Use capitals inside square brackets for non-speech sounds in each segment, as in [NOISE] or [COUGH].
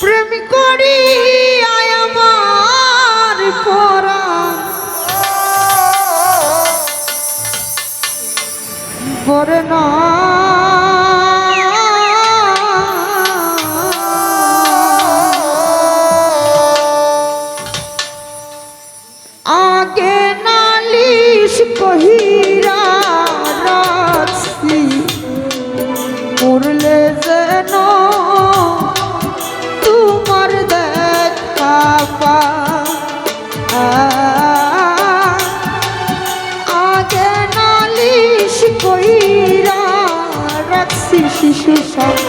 প্রেম করি আমার পরা। করে না। আগে নালিশ কহি শেষ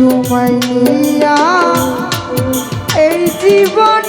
তোমায় নিয়া এই জীবনে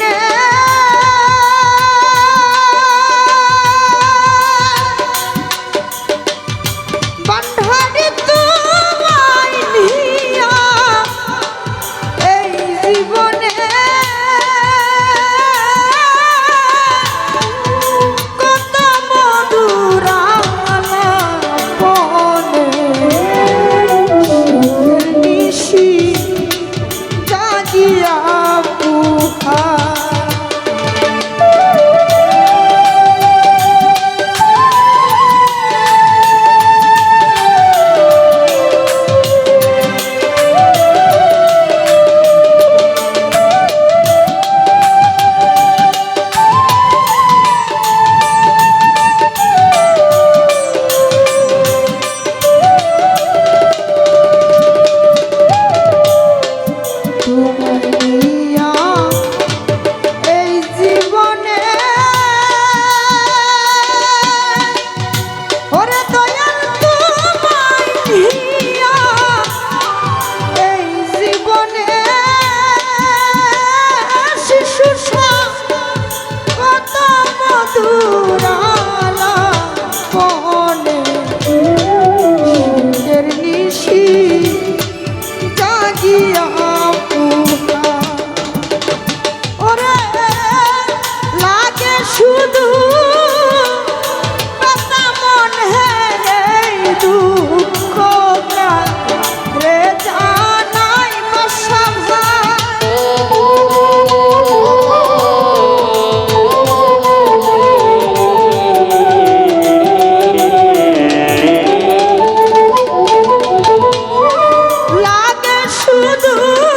Oh. [LAUGHS]